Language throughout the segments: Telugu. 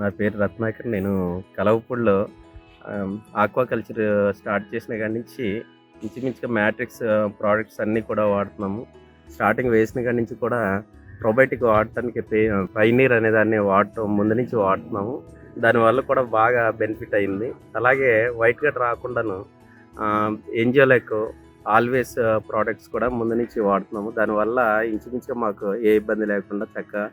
నా పేరు రత్నాకర్. నేను కలవపూడిలో ఆక్వాకల్చర్ స్టార్ట్ చేసిన కాడి నుంచి ఇంచుమించుగా మ్యాట్రిక్స్ ప్రోడక్ట్స్ అన్నీ కూడా వాడుతున్నాము. స్టార్టింగ్ వేసిన కాడి నుంచి కూడా ప్రొబయోటిక్ వాడటానికి పైనీర్ అనే దాన్ని వాడటం ముందు నుంచి వాడుతున్నాము. దానివల్ల కూడా బాగా బెనిఫిట్ అయింది. అలాగే వైట్ గట్ రాకుండాను ఎంజియోలెక్ ఆల్వేస్ ప్రోడక్ట్స్ కూడా ముందు నుంచి వాడుతున్నాము. దానివల్ల ఇంచుమించుగా మాకు ఏ ఇబ్బంది లేకుండా చక్కగా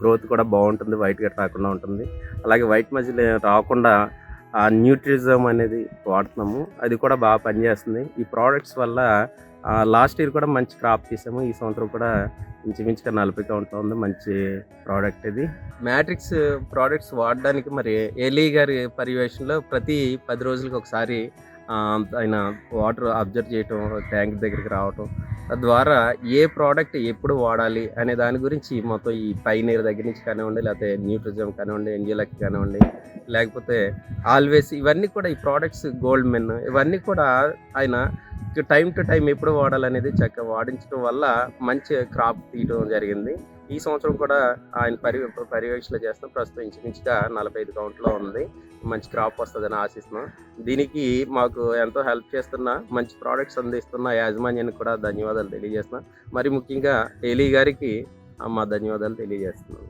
గ్రోత్ కూడా బాగుంటుంది వైట్ గట్ రాకుండా ఉంటుంది. అలాగే వైట్ మజిల్ రాకుండా ఆ న్యూట్రిజం అనేది వాడుతున్నాము. అది కూడా బాగా పనిచేస్తుంది. ఈ ప్రోడక్ట్స్ వల్ల లాస్ట్ ఇయర్ కూడా మంచి క్రాప్ తీసాము. ఈ సంవత్సరం కూడా ఇంచుమించుగా నలభై కౌంట్లో ఉంది మంచి ప్రోడక్ట్ ఇది. మ్యాట్రిక్స్ ప్రోడక్ట్స్ వాడడానికి మరి ఏలీ గారి పర్యవేక్షణలో ప్రతి పది రోజులకి ఒకసారి ఆయన వాటర్ అబ్జర్వ్ చేయటం ట్యాంక్ దగ్గరికి రావటం తద్వారా ఏ ప్రోడక్ట్ ఎప్పుడు వాడాలి అనే దాని గురించి మొత్తం ఈ పైనీర్ దగ్గర నుంచి కానివ్వండి లేకపోతే న్యూట్రిజం కానివ్వండి ఎంజిలక్ కానివ్వండి లేకపోతే ఆల్వేస్ ఇవన్నీ కూడా ఈ ప్రోడక్ట్స్ గోల్డ్ మెన్ ఇవన్నీ కూడా ఆయన టైం టు టైం ఎప్పుడు వాడాలనేది చక్కగా వాడించడం వల్ల మంచి క్రాప్ తీయడం జరిగింది. ఈ సంవత్సరం కూడా ఆయన పరి పర్యవేక్షణ చేస్తున్నాం ప్రస్తుతం ఇంచుమించుగా నలభై ఐదు కౌంట్లో ఉంది. మంచి క్రాప్ వస్తుందని ఆశిస్తున్నాం. దీనికి మాకు ఎంతో హెల్ప్ చేస్తున్న మంచి ప్రోడక్ట్స్ అందిస్తున్న యాజమాన్యానికి కూడా ధన్యవాదాలు తెలియజేస్తున్నాం. మరి ముఖ్యంగా ఏలీ గారికి మా ధన్యవాదాలు తెలియజేస్తున్నాం.